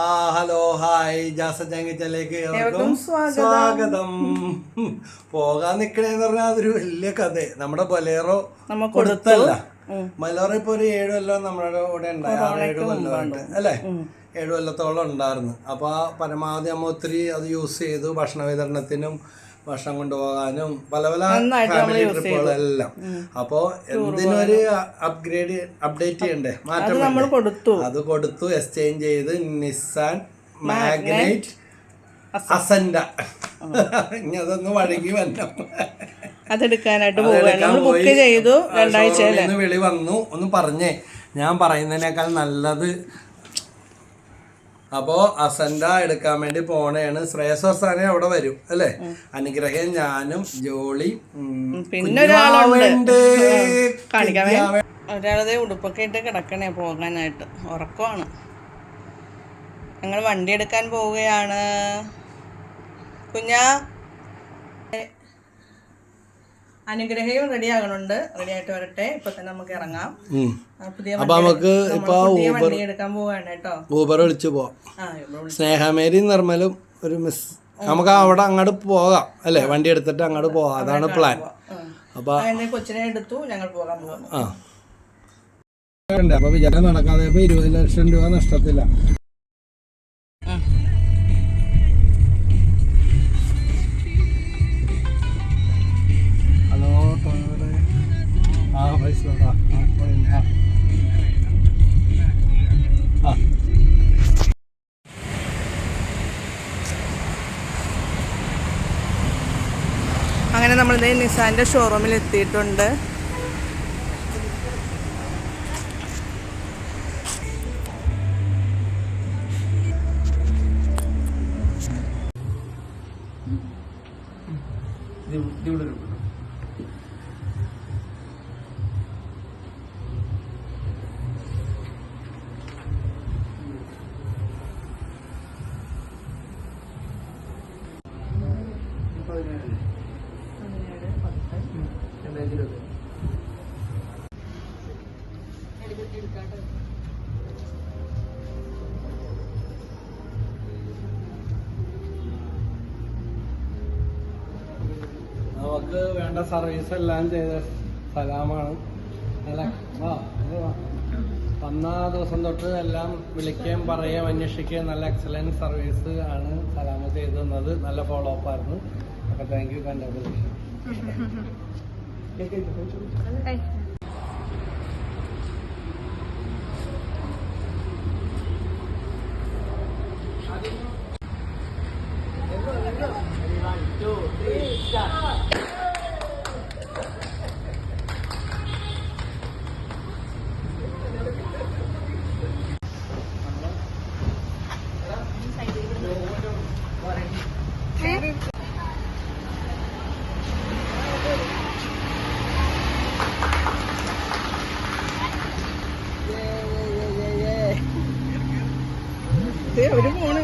ആ hello hi. Jasa ചാങ്കിച്ചലേക്ക് സ്വാഗതം. പോകാൻ നിക്കണേന്ന് പറഞ്ഞാൽ അതൊരു വലിയ കഥ. നമ്മുടെ ബലേറോ കൊടുത്തല്ല. ബലേറോ ഇപ്പൊ ഒരു ഏഴ് കൊല്ലം നമ്മുടെ കൂടെ ഉണ്ടായി. ആറ് ഏഴ് കൊല്ലമായിട്ട് അല്ലേ? ഏഴ് കൊല്ലത്തോളം ഉണ്ടായിരുന്നു. അപ്പൊ ആ പരമാവധി നമ്മ ഒത്തിരി അത് യൂസ് ചെയ്തു. ഭക്ഷണ വിതരണത്തിനും ഭക്ഷണം കൊണ്ടുപോകാനും പല പല ഫാമിലി ട്രിപ്പുകളെല്ലാം അപ്പോ എന്തിനൊരു അപ്ഗ്രേഡ് അപ്ഡേറ്റ് ചെയ്യണ്ടേ? മാറ്റം? കൊടുത്തു. അത് കൊടുത്തു എക്സ്ചേഞ്ച് ചെയ്ത് നിസാൻ മാഗ്നൈറ്റ് അസൻഡ ഇനി അതൊന്ന് വഴങ്ങി വരണം. അതെടുക്കാനായിട്ട് പോവുകയാണ്. ബുക്ക് ചെയ്തു രണ്ടാഴ്ച വിളി വന്നു. ഒന്ന് പറഞ്ഞേ ഞാൻ പറയുന്നതിനേക്കാൾ നല്ലത് അപ്പോ അസൻഡ എടുക്കാൻ വേണ്ടി പോണേണ്. ശ്രേയസ്വസ്ഥാനെ അവിടെ വരും അല്ലേ? അനുഗ്രഹം ഞാനും ജോളി പിന്നെ ഒരാളത് ഉടുപ്പൊക്കെ ഇട്ട് കിടക്കണേ പോകാനായിട്ട്. ഉറക്കമാണ്. ഞങ്ങൾ വണ്ടി എടുക്കാൻ പോവുകയാണ്. കുഞ്ഞാ അനുഗ്രഹവും റെഡി ആകണുണ്ട് റെഡി ആയിട്ട് വരട്ടെ. ഇപ്പൊ തന്നെ നമുക്ക് ഇറങ്ങാം. അപ്പൊ നമുക്ക് ഇപ്പൊ വണ്ടി എടുക്കാൻ പോവാണ് കേട്ടോ. ഊബർ വിളിച്ചു പോവാം. സ്നേഹമേരി നിർമ്മലും ഒരു മിസ്. നമുക്ക് അവിടെ അങ്ങോട്ട് പോകാം അല്ലേ? വണ്ടി എടുത്തിട്ട് അങ്ങോട്ട് പോകാം. അതാണ് പ്ലാൻ. അപ്പൊ കൊച്ചിനെ എടുത്തു ഞങ്ങൾ പോകാൻ പോകാം ആ. അപ്പൊ വിചാരം നടക്കാതെ ഇപ്പൊ ഇരുപത് ലക്ഷം രൂപ നഷ്ടത്തില്ല. നമ്മളിത് നിസാന്റെ ഷോറൂമിൽ എത്തിയിട്ടുണ്ട്. നമുക്ക് വേണ്ട സർവീസ് എല്ലാം ചെയ്ത സ്ഥലമാണ് അല്ല. വന്ന ദിവസം തൊട്ട് എല്ലാം വിളിക്കുകയും പറയുകയും അന്വേഷിക്കുകയും നല്ല എക്സലന്റ് സർവീസ് ആണ് സലാമ ചെയ്തു തന്നത്. നല്ല ഫോളോ അപ്പ് ആയിരുന്നു. അപ്പൊ thank you Để kênh của cô. ഒരു ഫോണ്